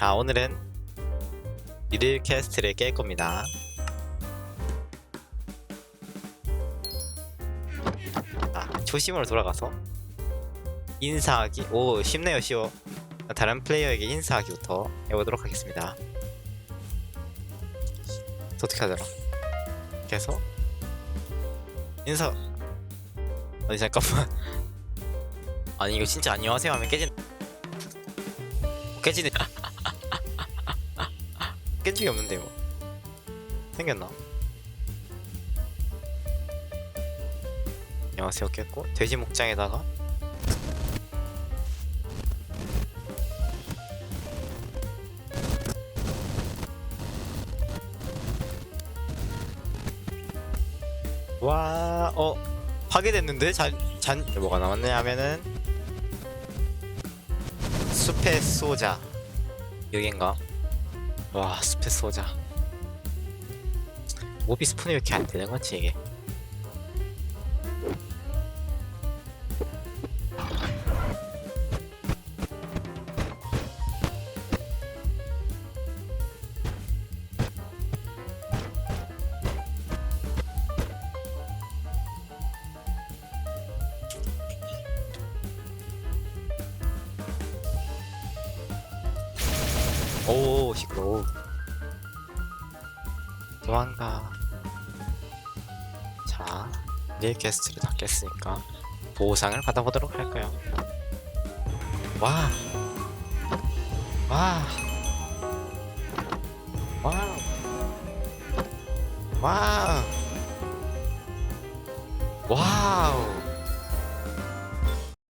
자 오늘은 미들 캐스트를 깰 겁니다. 자 초심으로 돌아가서 인사하기. 오 쉽네요 쉬워. 다른 플레이어에게 인사하기부터 해보도록 하겠습니다. 어떻게 하더라. 해서 인사. 아니 잠깐만. 아니 이거 진짜 안녕하세요 하면 깨진 깨지네 깬 적이 없는데 뭐 생겼나 안녕하세요 깼고 돼지 목장에다가 와, 어, 파괴됐는데? 잔, 잔, 뭐가 나왔냐 하면은, 숲의 소자. 여긴가? 와, 숲의 소자. 모비 스폰이 왜 이렇게 안 되는 거지, 이게? 오, 시끄러워. 도망가. 자, 내일 게스트를 다 깼으니까 보상을 받아보도록 할까요? 와, 와, 와, 와우, 와우.